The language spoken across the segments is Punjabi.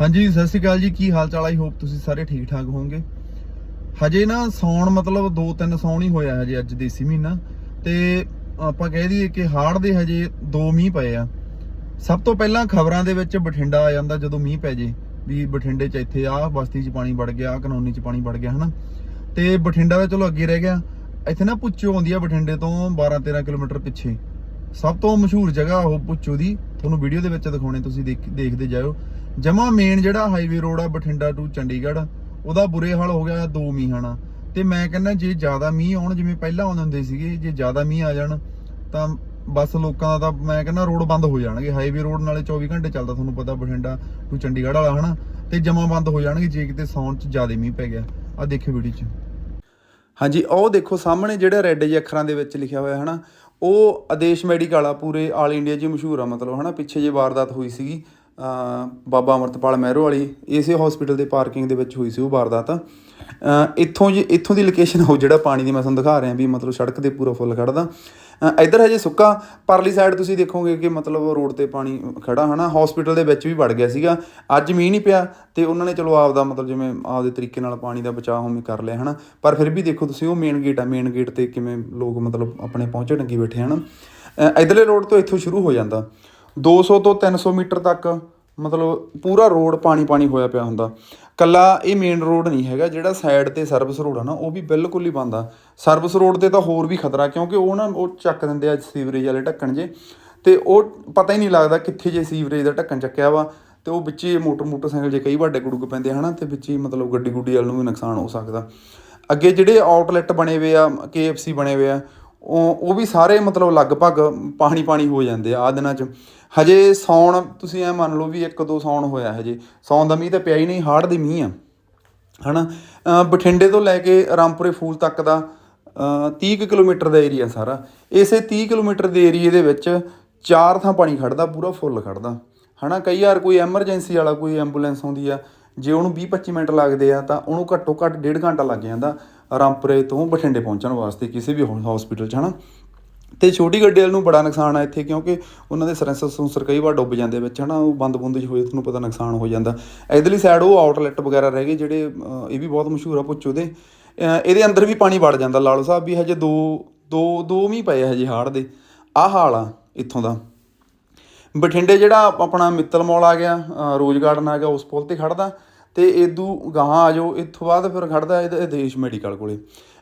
ਹਾਂਜੀ, ਸਤਿ ਸ਼੍ਰੀ ਅਕਾਲ ਜੀ। ਕੀ ਹਾਲ ਚਾਲ ਆਈ ਹੋਪ ਤੁਸੀਂ ਸਾਰੇ ਠੀਕ ਠਾਕ ਹੋਵੋਗੇ। ਹਜੇ ਨਾ ਸੌਣ ਮਤਲਬ 2-3 ਸੌਣ ਹੀ ਹੋਇਆ ਹਜੇ ਅੱਜ ਦੇਸੀ ਮਹੀਨਾ। ਤੇ ਆਪਾਂ ਕਹਿ ਦਈਏ ਕਿ ਹਾੜ ਦੇ ਹਜੇ 2 ਮੀਂਹ ਪਏ ਆ। ਸਭ ਤੋਂ ਪਹਿਲਾਂ ਖਬਰਾਂ ਦੇ ਵਿੱਚ ਬਠਿੰਡਾ ਆ ਜਾਂਦਾ ਜਦੋਂ ਮੀਂਹ ਪੈ ਜੇ। ਵੀ ਬਠਿੰਡੇ ਚ ਇੱਥੇ ਆਹ ਬਸਤੀ ਚ ਪਾਣੀ ਵੜ ਗਿਆ, ਆਹ ਕਨੌਨੀ ਚ ਪਾਣੀ ਵੜ ਗਿਆ, ਹਨਾ। ਤੇ ਬਠਿੰਡਾ ਦਾ ਚਲੋ ਅੱਗੇ ਰਹਿ ਗਿਆ। ਇੱਥੇ ਨਾ ਪੁੱਚੋ ਆਉਂਦੀ ਆ ਬਠਿੰਡੇ ਤੋਂ 12-13 ਕਿਲੋਮੀਟਰ ਪਿੱਛੇ। ਸਭ ਤੋਂ ਮਸ਼ਹੂਰ ਜਗ੍ਹਾ ਉਹ ਪੁੱਚੋ ਦੀ। ਤੁਹਾਨੂੰ ਵੀਡੀਓ ਦੇ ਵਿੱਚ ਦਿਖਾਉਣੇ ਤੁਸੀਂ ਦੇਖ- ਦੇਖਦੇ ਜਾਇਓ। ਜਮਾ ਮੇਨ ਜਿਹੜਾ ਹਾਈਵੇ ਰੋਡ ਆ ਬਠਿੰਡਾ ਟੂ ਚੰਡੀਗੜ੍ਹ, ਉਹਦਾ ਬੁਰੇ ਹਾਲ ਹੋ ਗਿਆ, ਦੋ ਮੀਂਹਾਂ ਨਾਲ ਤੇ ਮੈਂ ਕਹਿੰਦਾ ਜੇ ਜ਼ਿਆਦਾ ਮੀਂਹ ਆਉਣ, ਜਿਵੇਂ ਪਹਿਲਾਂ ਆਉਂਦੇ ਹੁੰਦੇ ਸੀਗੇ, ਜੇ ਜ਼ਿਆਦਾ ਮੀਂਹ ਆ ਜਾਣ, ਤਾਂ ਬਸ ਲੋਕਾਂ ਦਾ ਤਾਂ ਮੈਂ ਕਹਿੰਦਾ ਰੋਡ ਬੰਦ ਹੋ ਜਾਣਗੇ। ਹਾਈਵੇ ਰੋਡ ਨਾਲੇ 24 ਘੰਟੇ ਚੱਲਦਾ, ਤੁਹਾਨੂੰ ਪਤਾ ਬਠਿੰਡਾ ਟੂ ਚੰਡੀਗੜ੍ਹ ਵਾਲਾ ਹਨਾ। ਤੇ ਜਮਾ ਬੰਦ ਹੋ ਜਾਣਗੇ, ਜੇ ਕਿਤੇ ਸੌਣ ਚ ਜ਼ਿਆਦਾ ਮੀਂਹ ਪੈ ਗਿਆ। ਆ ਦੇਖਿਓ ਵੀਡੀਓ ਚ। ਹਾਂਜੀ, ਉਹ ਦੇਖੋ ਸਾਹਮਣੇ ਜਿਹੜੇ ਰੈੱਡ ਜਿਹੇ ਅੱਖਰਾਂ ਦੇ ਵਿੱਚ ਲਿਖਿਆ ਹੋਇਆ ਹਨਾ, ਉਹ ਆਦੇਸ਼ ਮੈਡੀਕਲ ਆ, ਪੂਰੇ ਆਲ ਇੰਡੀਆ 'ਚ ਮਸ਼ਹੂਰ ਆ, ਮਤਲਬ ਹਨਾ, ਪਿੱਛੇ ਜੇ ਵਾਰਦਾਤ ਹੋਈ ਸੀਗੀ। ਬਾਬਾ ਅਮਰਤਪਾਲ ਮਹਿਰੋ ਵਾਲੀ ਇਸੇ ਹਸਪੀਟਲ ਦੇ ਪਾਰਕਿੰਗ ਦੇ ਵਿੱਚ ਹੋਈ ਸੀ ਉਹ ਵਾਰਦਾਤ। ਇੱਥੋਂ ਜੀ ਇੱਥੋਂ ਦੀ ਲੋਕੇਸ਼ਨ ਹੋ ਜਿਹੜਾ ਪਾਣੀ ਦੀ ਮੈਂ ਤੁਹਾਨੂੰ ਦਿਖਾ ਰਿਹਾ ਵੀ ਮਤਲਬ ਸੜਕ ਦੇ ਪੂਰਾ ਫੁੱਲ ਖੜਦਾ। ਅ, ਇੱਧਰ ਹਜੇ ਸੁੱਕਾ ਪਰਲੀ ਸਾਈਡ ਤੁਸੀਂ ਦੇਖੋਗੇ ਕਿ ਮਤਲਬ ਰੋਡ ਤੇ ਪਾਣੀ ਖੜਾ ਹਨਾ? ਹਸਪੀਟਲ ਦੇ ਵਿੱਚ ਵੀ ਵੜ ਗਿਆ ਸੀਗਾ। ਅੱਜ ਮੀਂਹ ਨਹੀਂ ਪਿਆ ਤੇ ਉਹਨਾਂ ਨੇ ਚਲੋ ਆਪਦਾ ਮਤਲਬ ਜਿਵੇਂ ਆਪਦੇ ਤਰੀਕੇ ਨਾਲ ਪਾਣੀ ਦਾ ਬਚਾਅ ਹੋਵੇਂ ਕਰ ਲਿਆ ਹਨਾ? ਪਰ ਫਿਰ ਵੀ ਦੇਖੋ ਤੁਸੀਂ ਉਹ ਮੇਨ ਗੇਟ ਆ ਮੇਨ ਗੇਟ ਤੇ ਕਿਵੇਂ ਲੋਕ ਮਤਲਬ ਆਪਣੇ ਪਹੁੰਚੇ ਟੰਗੀ ਬੈਠੇ ਹਨ? ਅ, ਇੱਧਰਲੇ ਰੋਡ ਤੋਂ ਇੱਥੋਂ ਸ਼ੁਰੂ ਹੋ ਜਾਂਦਾ। 200 ਤੋਂ 300 ਮੀਟਰ ਤੱਕ ਮਤਲਬ ਪੂਰਾ ਰੋਡ ਪਾਣੀ ਪਾਣੀ ਹੋਇਆ ਪਿਆ ਹੁੰਦਾ। ਕੱਲਾ ਇਹ ਮੇਨ ਰੋਡ ਨਹੀਂ ਹੈਗਾ, ਜਿਹੜਾ ਸਾਈਡ ਤੇ ਸਰਵਿਸ ਰੋਡ ਆ ਨਾ, ਉਹ ਵੀ ਬਿਲਕੁਲ ਹੀ ਬੰਦ ਆ। ਸਰਵਿਸ ਰੋਡ ਤੇ ਤਾਂ ਹੋਰ ਵੀ ਖਤਰਾ, ਕਿਉਂਕਿ ਉਹ ਨਾ ਉਹ ਚੱਕ ਦਿੰਦੇ ਆ ਸੀਵਰੇਜ ਵਾਲੇ ਢੱਕਣ ਜੇ, ਤੇ ਉਹ ਪਤਾ ਹੀ ਨਹੀਂ ਲੱਗਦਾ ਕਿੱਥੇ ਜੇ ਸੀਵਰੇਜ ਦਾ ਢੱਕਣ ਚੱਕਿਆ ਵਾ, ਤੇ ਉਹ ਵਿੱਚ ਹੀ ਮੋਟਰ ਮੋਟਰਸਾਈਕਲ ਜੇ ਕਈ ਵੱਡੇ ਗੁੜਕ ਪੈਂਦੇ ਆ ਹਨਾ, ਤੇ ਵਿੱਚ ਹੀ ਮਤਲਬ ਗੱਡੀ ਗੁੱਡੀ ਵਾਲ ਨੂੰ ਵੀ ਨੁਕਸਾਨ ਹੋ ਸਕਦਾ। ਅੱਗੇ ਜਿਹੜੇ ਆਊਟਲੈਟ ਬਣੇ ਹੋਏ ਆ, KFC ਬਣੇ ਹੋਏ ਆ ਉਹ ਉਹ ਵੀ ਸਾਰੇ ਮਤਲਬ ਲਗਭਗ ਪਾਣੀ ਪਾਣੀ ਹੋ ਜਾਂਦੇ ਆ ਆ ਦਿਨਾਂ 'ਚ। ਹਜੇ ਸੌਣ ਤੁਸੀਂ ਐ ਮੰਨ ਲਓ ਵੀ ਇੱਕ ਦੋ ਸੌਣ ਹੋਇਆ ਹਜੇ। ਸੌਣ ਦਾ ਮੀਂਹ ਤਾਂ ਪਿਆ ਹੀ ਨਹੀਂ, ਹਾੜ ਦੇ ਮੀਂਹ ਆ। ਹਨਾ? ਅਹ ਬਠਿੰਡੇ ਤੋਂ ਲੈ ਕੇ ਰਾਮਪੁਰੇ ਫੂਲ ਤੱਕ ਦਾ, ਅਹ 30 ਕੁ ਕਿਲੋਮੀਟਰ ਦਾ ਏਰੀਆ ਸਾਰਾ। ਇਸੇ 30 ਕਿਲੋਮੀਟਰ ਦੇ ਏਰੀਏ ਦੇ ਵਿੱਚ ਚਾਰ ਥਾਂ ਪਾਣੀ ਖੜਦਾ, ਪੂਰਾ ਫੁੱਲ ਖੜਦਾ। ਹਨਾ? ਕਈ ਵਾਰ ਕੋਈ ਐਮਰਜੈਂਸੀ ਵਾਲਾ ਕੋਈ ਐਂਬੂਲੈਂਸ ਆਉਂਦੀ ਆ, ਜੇ ਉਹਨੂੰ 20 25 ਮਿੰਟ ਲੱਗਦੇ ਆ, ਤਾਂ ਉਹਨੂੰ ਘੱਟੋ ਘੱਟ ਡੇਢ ਘੰਟਾ ਲੱਗ ਜਾਂਦਾ। ਰਾਮਪੁਰੇ ਤੋਂ ਬਠਿੰਡੇ ਪਹੁੰਚਣ ਵਾਸਤੇ ਕਿਸੇ ਵੀ ਹਸਪੀਟਲ 'ਚ, ਹਨਾ? ਤੇ ਛੋਟੀ ਗੱਡੀ ਵਾਲ ਨੂੰ ਬੜਾ ਨੁਕਸਾਨ ਆ ਇੱਥੇ, ਕਿਉਂਕਿ ਉਹਨਾਂ ਦੇ ਸਰੈਂਸਰ ਸੂਸਰ ਕਈ ਵਾਰ ਡੁੱਬ ਜਾਂਦੇ ਵਿੱਚ, ਹਨਾ? ਉਹ ਬੰਦ ਬੁੰਦ 'ਚ ਹੋਏ, ਤੁਹਾਨੂੰ ਪਤਾ ਨੁਕਸਾਨ ਹੋ ਜਾਂਦਾ। ਇਧਰਲੀ ਸਾਈਡ ਉਹ ਆਊਟਲੈਟ ਵਗੈਰਾ ਰਹਿ ਗਏ, ਜਿਹੜੇ ਇਹ ਵੀ ਬਹੁਤ ਮਸ਼ਹੂਰ ਆ ਪੁੱਛੋ ਦੇ ਇਹਦੇ ਅੰਦਰ ਵੀ ਪਾਣੀ ਵੜ ਜਾਂਦਾ, ਲਾਲੋ ਸਾਹਿਬ ਵੀ ਹਜੇ ਦੋ ਦੋ ਦੋ ਮੀਂਹ ਪਏ ਹਜੇ ਹਾੜ ਦੇ। ਆਹ ਹਾਲ ਆ ਇੱਥੋਂ ਦਾ। ਬਠਿੰਡੇ ਜਿਹੜਾ ਆਪਣਾ ਮਿੱਤਲ ਮੌਲ ਆ ਗਿਆ ਰੋਜ਼ ਗਾਰਡਨ ਆ ਗਿਆ, ਉਸ ਪੁਲ ਤੇ ਖੜਦਾ। ਤੇ ਇਦੂ ਗਾਹਾਂ ਆ ਜਾਓ, ਇੱਥੋਂ ਬਾਅਦ ਫਿਰ ਖੜਦਾ ਇਹਦੇ ਆਦੇਸ਼ ਮੈਡੀਕਲ ਕੋਲੇ।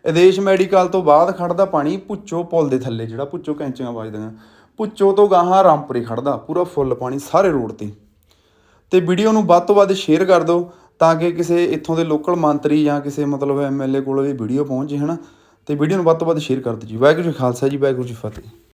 ਆਦੇਸ਼ ਮੈਡੀਕਲ ਤੋਂ ਬਾਅਦ ਖੜਦਾ ਪਾਣੀ ਪੁੱਚੋ ਪੁਲ ਦੇ ਥੱਲੇ ਜਿਹੜਾ ਪੁੱਚੋ ਕੈਂਚੀਆਂ ਵੱਜਦੀਆਂ। ਪੁੱਚੋ ਤੋਂ ਗਾਹਾਂ ਰਾਮਪੁਰੇ ਖੜਦਾ, ਪੂਰਾ ਫੁੱਲ ਪਾਣੀ ਸਾਰੇ ਰੋਡ ਤੇ। ਤੇ ਵੀਡੀਓ ਨੂੰ ਵੱਧ ਤੋਂ ਵੱਧ ਸ਼ੇਅਰ ਕਰ ਦਿਓ ਤਾਂ ਕਿ ਕਿਸੇ ਇੱਥੋਂ ਦੇ ਲੋਕਲ ਮੰਤਰੀ ਜਾਂ ਕਿਸੇ ਮਤਲਬ ਐਮਐਲਏ ਕੋਲ ਵੀ ਵੀਡੀਓ ਪਹੁੰਚ ਜੇ ਹਨਾ। ਤੇ ਵੀਡੀਓ ਨੂੰ ਵੱਧ ਤੋਂ ਵੱਧ ਸ਼ੇਅਰ ਕਰ ਦਿਓ ਜੀ। ਵਾਹਿਗੁਰੂ ਜੀ ਖਾਲਸਾ ਜੀ, ਵਾਹਿਗੁਰੂ ਜੀ ਫਤਿਹ।